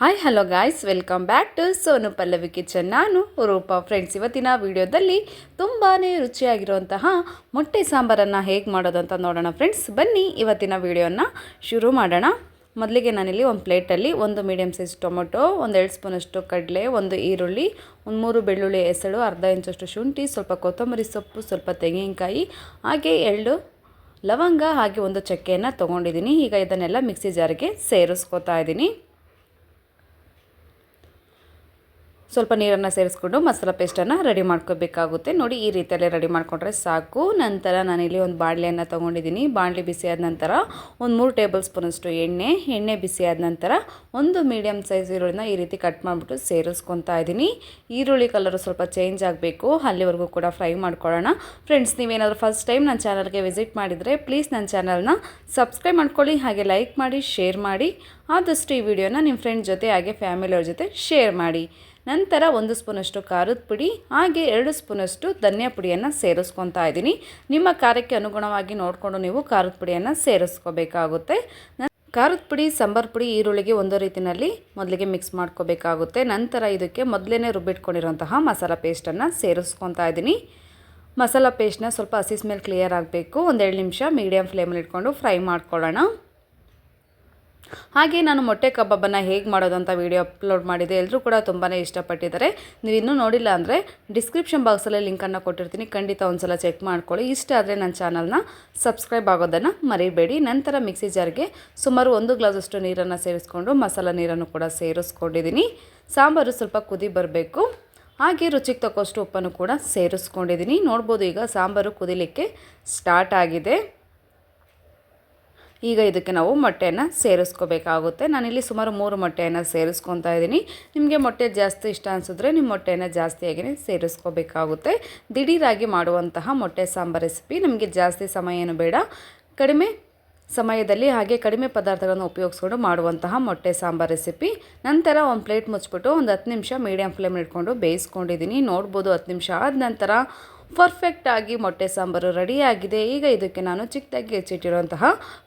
Hi hello guys welcome back to Sonu Pallavi kitchen ನಾನು Roopa. Friends ಇವತ್ತಿನ ವಿಡಿಯೋದಲ್ಲಿ ತುಂಬಾ ರುಚಿಯಾಗಿರುವಂತಹ ಮೊಟ್ಟೆ ಸಾಂಬಾರನ್ನು ಹೇಗೆ ಮಾಡೋದು ಅಂತ ನೋಡೋಣ ಫ್ರೆಂಡ್ಸ್ ಬನ್ನಿ, ಇವತ್ತಿನ ವಿಡಿಯೋನ ಶುರು ಮಾಡೋಣ. ಮೊದಲಿಗೆ ನಾನಿಲ್ಲಿ ಒಂದು ಪ್ಲೇಟಲ್ಲಿ ಒಂದು ಮೀಡಿಯಮ್ ಸೈಜ್ ಟೊಮೊಟೊ ಒಂದು ಎರಡು ಸ್ಪೂನಷ್ಟು ಕಡಲೆ, ಒಂದು ಈರುಳ್ಳಿ, ಒಂದು ಮೂರು ಬೆಳ್ಳುಳ್ಳಿ ಎಸಳು ಅರ್ಧ ಇಂಚಷ್ಟು ಶುಂಠಿ, ಸ್ವಲ್ಪ ಕೊತ್ತಂಬರಿ ಸೊಪ್ಪು, ಸ್ವಲ್ಪ ತೆಂಗಿನಕಾಯಿ, ಹಾಗೆ ಎಳ್ಳು ಲವಂಗ, ಹಾಗೆ ಒಂದು ಚಕ್ಕೆಯನ್ನು ತೊಗೊಂಡಿದ್ದೀನಿ. ಈಗ ಇದನ್ನೆಲ್ಲ ಮಿಕ್ಸಿ ಜಾರಿಗೆ ಸೇರಿಸ್ಕೊತಾ ಇದ್ದೀನಿ. ಸ್ವಲ್ಪ ನೀರನ್ನು ಸೇರಿಸ್ಕೊಂಡು ಮಸಾಲ ಪೇಸ್ಟನ್ನು ರೆಡಿ ಮಾಡ್ಕೋಬೇಕಾಗುತ್ತೆ. ನೋಡಿ, ಈ ರೀತಿಯಲ್ಲಿ ರೆಡಿ ಮಾಡಿಕೊಂಡ್ರೆ ಸಾಕು. ನಂತರ ನಾನಿಲ್ಲಿ ಒಂದು ಬಾಣಲೆಯನ್ನು ತೊಗೊಂಡಿದ್ದೀನಿ. ಬಾಣಲೆ ಆದ ನಂತರ ಒಂದು ಮೂರು ಟೇಬಲ್ ಸ್ಪೂನಷ್ಟು ಎಣ್ಣೆ ಎಣ್ಣೆ ಬಿಸಿ ಆದ ನಂತರ ಒಂದು ಮೀಡಿಯಮ್ ಸೈಜ್ ಈರುಳ್ಳಿನ ಈ ರೀತಿ ಕಟ್ ಮಾಡಿಬಿಟ್ಟು ಸೇರಿಸ್ಕೊತಾ ಇದ್ದೀನಿ. ಈರುಳ್ಳಿ ಕಲರು ಸ್ವಲ್ಪ ಚೇಂಜ್ ಆಗಬೇಕು. ಅಲ್ಲಿವರೆಗೂ ಕೂಡ ಫ್ರೈ ಮಾಡ್ಕೊಳ್ಳೋಣ. ಫ್ರೆಂಡ್ಸ್ ನೀವೇನಾದರೂ ಫಸ್ಟ್ ಟೈಮ್ ನನ್ನ ಚಾನಲ್ಗೆ ವಿಸಿಟ್ ಮಾಡಿದರೆ ಪ್ಲೀಸ್ ನನ್ನ ಚಾನಲ್ನ ಸಬ್ಸ್ಕ್ರೈಬ್ ಮಾಡ್ಕೊಳ್ಳಿ, ಹಾಗೆ ಲೈಕ್ ಮಾಡಿ ಶೇರ್ ಮಾಡಿ. ಆದಷ್ಟು ಈ ವಿಡಿಯೋನ ನಿಮ್ಮ ಫ್ರೆಂಡ್ ಜೊತೆ, ಹಾಗೆ ಫ್ಯಾಮಿಲಿಯವ್ರ ಜೊತೆ ಶೇರ್ ಮಾಡಿ. ನಂತರ ಒಂದು ಸ್ಪೂನಷ್ಟು ಖಾರದ ಪುಡಿ, ಹಾಗೆ ಎರಡು ಸ್ಪೂನಷ್ಟು ಧನಿಯಾ ಪುಡಿಯನ್ನು ಸೇರಿಸ್ಕೊತಾ ಇದ್ದೀನಿ. ನಿಮ್ಮ ಖಾರಕ್ಕೆ ಅನುಗುಣವಾಗಿ ನೋಡಿಕೊಂಡು ನೀವು ಖಾರದ ಪುಡಿಯನ್ನು ಸೇರಿಸ್ಕೋಬೇಕಾಗುತ್ತೆ. ಖಾರದ ಪುಡಿ, ಸಾಂಬಾರ್ ಪುಡಿ, ಈರುಳ್ಳಿಗೆ ಒಂದು ರೀತಿಯಲ್ಲಿ ಮೊದಲಿಗೆ ಮಿಕ್ಸ್ ಮಾಡ್ಕೋಬೇಕಾಗುತ್ತೆ. ನಂತರ ಇದಕ್ಕೆ ಮೊದಲೇ ರುಬ್ಬಿಟ್ಕೊಂಡಿರುವಂತಹ ಮಸಾಲ ಪೇಸ್ಟನ್ನು ಸೇರಿಸ್ಕೊತಾ ಇದ್ದೀನಿ. ಮಸಾಲ ಪೇಸ್ಟ್ನ ಸ್ವಲ್ಪ ಹಸಿ ಸ್ಮೆಲ್ ಕ್ಲಿಯರ್ ಆಗಬೇಕು. ಒಂದೆರಡು ನಿಮಿಷ ಮೀಡಿಯಮ್ ಫ್ಲೇಮಲ್ಲಿ ಇಟ್ಕೊಂಡು ಫ್ರೈ ಮಾಡ್ಕೊಳ್ಳೋಣ. ಹಾಗೆ ನಾನು ಮೊಟ್ಟೆ ಕಬಾಬನ್ನು ಹೇಗೆ ಮಾಡೋದು ಅಂತ ವೀಡಿಯೋ ಅಪ್ಲೋಡ್ ಮಾಡಿದೆ. ಎಲ್ಲರೂ ಕೂಡ ತುಂಬಾ ಇಷ್ಟಪಟ್ಟಿದ್ದಾರೆ. ನೀವು ಇನ್ನೂ ನೋಡಿಲ್ಲ ಅಂದರೆ ಡಿಸ್ಕ್ರಿಪ್ಷನ್ ಬಾಕ್ಸಲ್ಲೇ ಲಿಂಕನ್ನು ಕೊಟ್ಟಿರ್ತೀನಿ. ಖಂಡಿತ ಒಂದ್ಸಲ ಚೆಕ್ ಮಾಡ್ಕೊಳ್ಳಿ. ಇಷ್ಟ ಆದರೆ ನನ್ನ ಚಾನಲ್ನ ಸಬ್ಸ್ಕ್ರೈಬ್ ಆಗೋದನ್ನು ಮರಿಬೇಡಿ. ನಂತರ ಮಿಕ್ಸಿ ಜಾರ್ಗೆ ಸುಮಾರು ಒಂದು ಗ್ಲಾಸಷ್ಟು ನೀರನ್ನು ಸೇರಿಸ್ಕೊಂಡು ಮಸಾಲ ನೀರನ್ನು ಕೂಡ ಸೇರಿಸ್ಕೊಂಡಿದ್ದೀನಿ. ಸಾಂಬಾರು ಸ್ವಲ್ಪ ಕುದಿ ಬರಬೇಕು. ಹಾಗೆ ರುಚಿಗೆ ತಕ್ಕಷ್ಟು ಉಪ್ಪನ್ನು ಕೂಡ ಸೇರಿಸ್ಕೊಂಡಿದ್ದೀನಿ. ನೋಡ್ಬೋದು ಈಗ ಸಾಂಬಾರು ಕುದಿಲಿಕ್ಕೆ ಸ್ಟಾರ್ಟ್ ಆಗಿದೆ. ಈಗ ಇದಕ್ಕೆ ನಾವು ಮೊಟ್ಟೆಯನ್ನು ಸೇರಿಸ್ಕೋಬೇಕಾಗುತ್ತೆ. ನಾನಿಲ್ಲಿ ಸುಮಾರು ಮೂರು ಮೊಟ್ಟೆಯನ್ನು ಸೇರಿಸ್ಕೊತಾ ಇದ್ದೀನಿ. ನಿಮಗೆ ಮೊಟ್ಟೆ ಜಾಸ್ತಿ ಇಷ್ಟ ಅನಿಸಿದ್ರೆ ನಿಮ್ಮ ಮೊಟ್ಟೆಯನ್ನು ಜಾಸ್ತಿಯಾಗಿ ಸೇರಿಸ್ಕೋಬೇಕಾಗುತ್ತೆ. ದಿಢೀರಾಗಿ ಮಾಡುವಂತಹ ಮೊಟ್ಟೆ ಸಾಂಬಾರ್ ರೆಸಿಪಿ ನಮಗೆ ಜಾಸ್ತಿ ಸಮಯ ಏನು ಬೇಡ. ಕಡಿಮೆ ಸಮಯದಲ್ಲಿ ಹಾಗೆ ಕಡಿಮೆ ಪದಾರ್ಥಗಳನ್ನು ಉಪಯೋಗಿಸ್ಕೊಂಡು ಮಾಡುವಂತಹ ಮೊಟ್ಟೆ ಸಾಂಬಾರ್ ರೆಸಿಪಿ. ನಂತರ ಒಂದು ಪ್ಲೇಟ್ ಮುಚ್ಚಿಬಿಟ್ಟು ಒಂದು ಹತ್ತು ನಿಮಿಷ ಮೀಡಿಯಮ್ ಫ್ಲೇಮ್ ಇಟ್ಕೊಂಡು ಬೇಯಿಸ್ಕೊಂಡಿದ್ದೀನಿ. ನೋಡ್ಬೋದು ಹತ್ತು ನಿಮಿಷ ಆದ ನಂತರ ಪರ್ಫೆಕ್ಟಾಗಿ ಮೊಟ್ಟೆ ಸಾಂಬಾರು ರೆಡಿಯಾಗಿದೆ. ಈಗ ಇದಕ್ಕೆ ನಾನು ಚಿಕ್ಕದಾಗಿ ಹೆಚ್ಚಿಟ್ಟಿರುವಂತಹ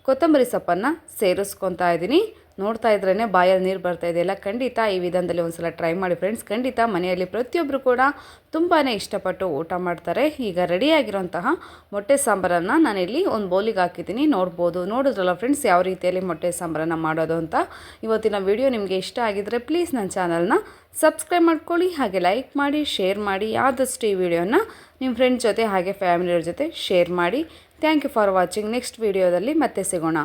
ಕೊತ್ತಂಬರಿ ಸೊಪ್ಪನ್ನು ಸೇರಿಸ್ಕೊತಾ ಇದ್ದೀನಿ. ನೋಡ್ತಾ ಇದ್ರೇ ಬಾಯಲ್ಲಿ ನೀರು ಬರ್ತಾ ಇದೆಯಲ್ಲ ಖಂಡಿತ ಈ ವಿಧಾನದಲ್ಲಿ ಒಂದು ಸಲ ಟ್ರೈ ಮಾಡಿ ಫ್ರೆಂಡ್ಸ್ ಖಂಡಿತ ಮನೆಯಲ್ಲಿ ಪ್ರತಿಯೊಬ್ಬರು ಕೂಡ ತುಂಬಾ ಇಷ್ಟಪಟ್ಟು ಊಟ ಮಾಡ್ತಾರೆ. ಈಗ ರೆಡಿಯಾಗಿರುವಂತಹ ಮೊಟ್ಟೆ ಸಾಂಬಾರನ್ನು ನಾನಿಲ್ಲಿ ಒಂದು ಬೌಲಿಗೆ ಹಾಕಿದ್ದೀನಿ. ನೋಡ್ಬೋದು. ನೋಡಿದ್ರಲ್ಲ ಫ್ರೆಂಡ್ಸ್ ಯಾವ ರೀತಿಯಲ್ಲಿ ಮೊಟ್ಟೆ ಸಾಂಬಾರನ್ನು ಮಾಡೋದು ಅಂತ. ಇವತ್ತಿನ ವಿಡಿಯೋ ನಿಮಗೆ ಇಷ್ಟ ಆಗಿದ್ದರೆ ಪ್ಲೀಸ್ ನನ್ನ ಚಾನಲ್ನ ಸಬ್ಸ್ಕ್ರೈಬ್ ಮಾಡ್ಕೊಳ್ಳಿ. ಹಾಗೆ ಲೈಕ್ ಮಾಡಿ ಶೇರ್ ಮಾಡಿ. ಆದಷ್ಟು ಈ ವಿಡಿಯೋನ ನಿಮ್ಮ ಫ್ರೆಂಡ್ಸ್ ಜೊತೆ ಹಾಗೆ ಫ್ಯಾಮಿಲಿಯವ್ರ ಜೊತೆ ಶೇರ್ ಮಾಡಿ. Thank you for watching next ವಿಡಿಯೋದಲ್ಲಿ ಮತ್ತೆ ಸಿಗೋಣ.